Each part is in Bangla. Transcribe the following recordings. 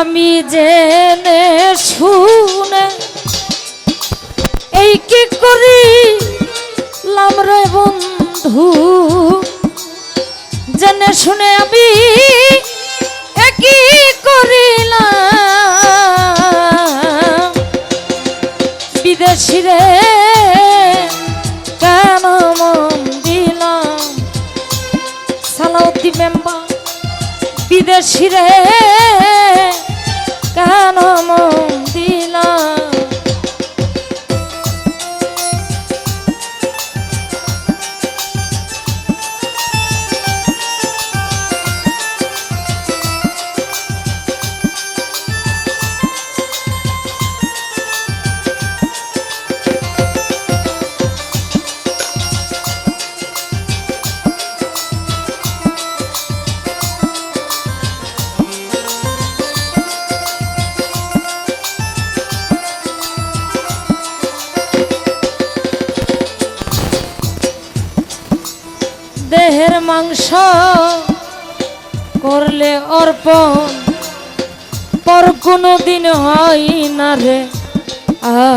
আমি জেনে শুনে এই কি করি রে বন্ধু? জেনে শুনে আমি একই করিলাম? বিদেশি রে, কেন মন দিলাম? সালাউদ্দি মেম্বার, বিদেশি রে দেহের মাংস করলে অর্পণ, পর কোনো দিন হয় না রে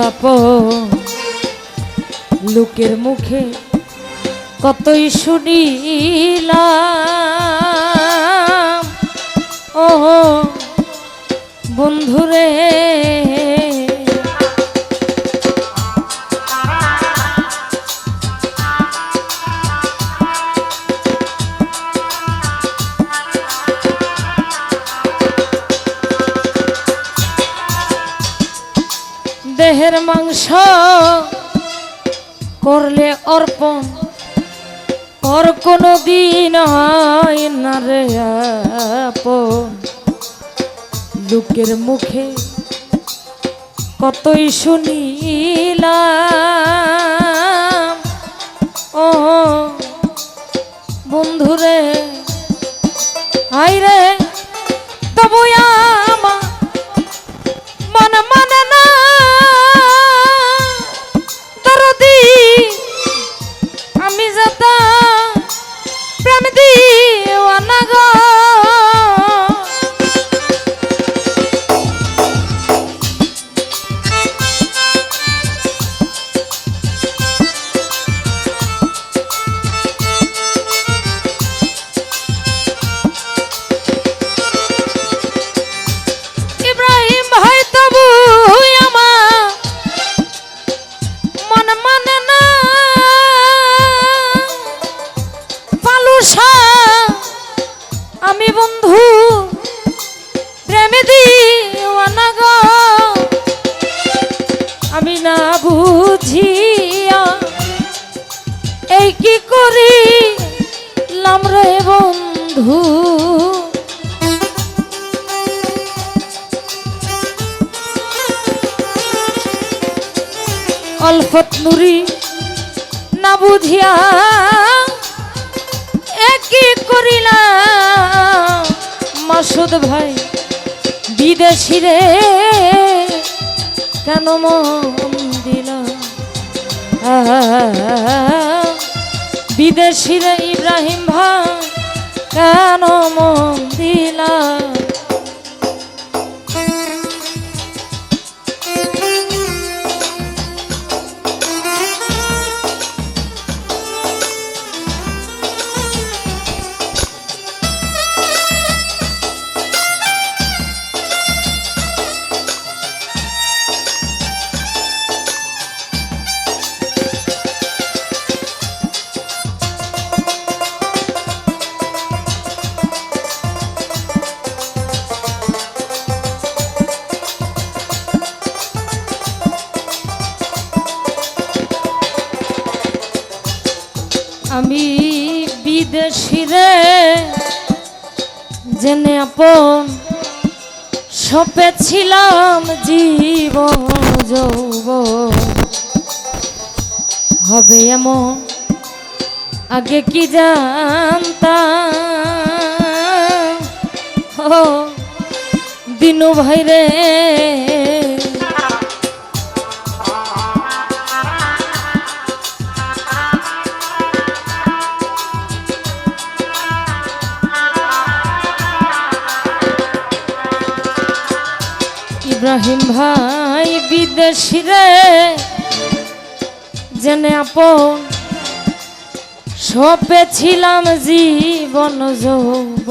আপন। লোকের মুখে কতই শুনিলাম। ও বন্ধুরে দেহের মাংস করলে অর্পণ কর কোনো দিন লোকের মুখে কতই শুনিলাম পালুসা আমি বন্ধু, প্রেমে দিওয়ানা গো। আমি না বুঝিয়া এই কি করি লাম রে বন্ধু? অল্পত নুরি না বুঝিয়া একই করিলাম? মাসুদ ভাই, বিদেশি রে, কেন মন দিল? বিদেশি রে ইব্রাহিম ভাই, কেন মন দিলা? আমি বিদেশি রে, জেনে আপন সপেছিলাম জীব যৌব হবে এমন, আগে কি জানতাম? ও দিনু ভাই রে ইব্রাহিম ভাই বিদেশি রে। জেনে আপন, সপে ছিলাম জীবন যৌব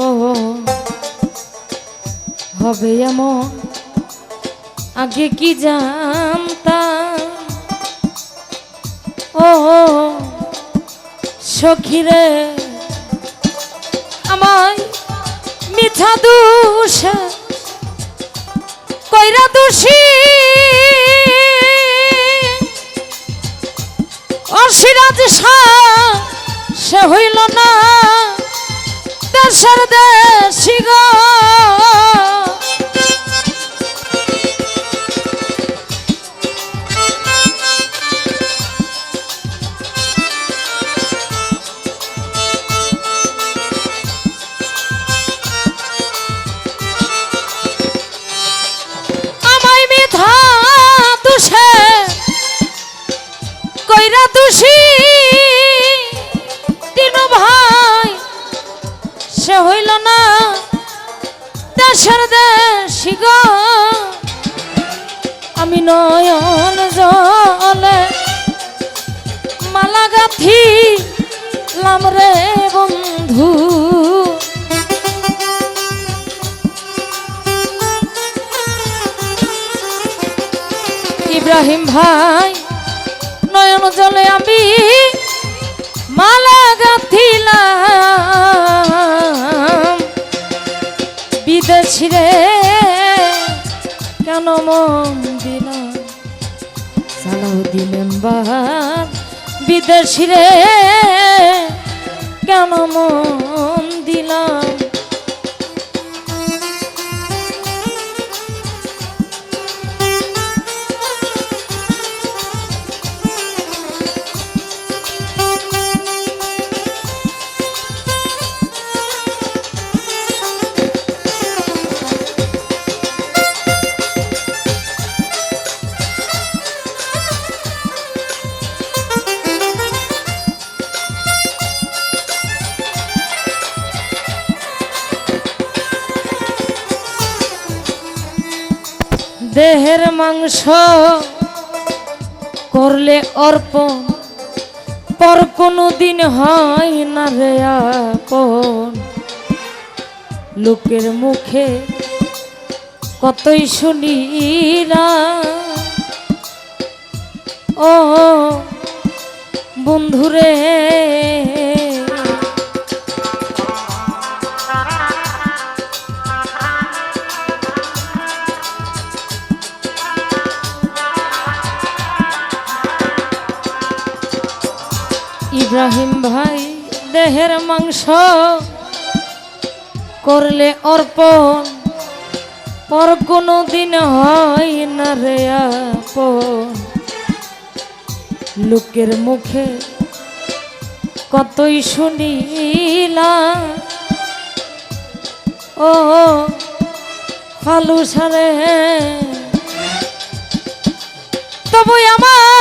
হবে এমন, আগে কি জানতাম? ও সখিরে আমায় মিঠা দুষে কইরা দোষী। অসিরাজ শাহ সে হইল না দেশের দেশি তুষি তিনু ভাই, সে হইল না দেশের দেশি গো। আমি নয়ন জলে মালা গাথি লাম রে বন্ধু। ইব্রাহিম ভাই জলে আমি মালা গাঁথিলাম। বিদেশি রে, কেন মন দিলাম সালাউদ্দিন এম্বার বিদেশি রে, কেন মন দিলাম মাংস করলে অর্পণ পর কোনো দিন হয় না রে আপন। লোকের মুখে কতই শুনি না। ও বন্ধুরে দেহের মাংস করলে অর্পণ, পর কোনো দিন হয় না রে আপন। লোকের মুখে কতই শুনিলাম। ও, ফালু সারে। তবু আমার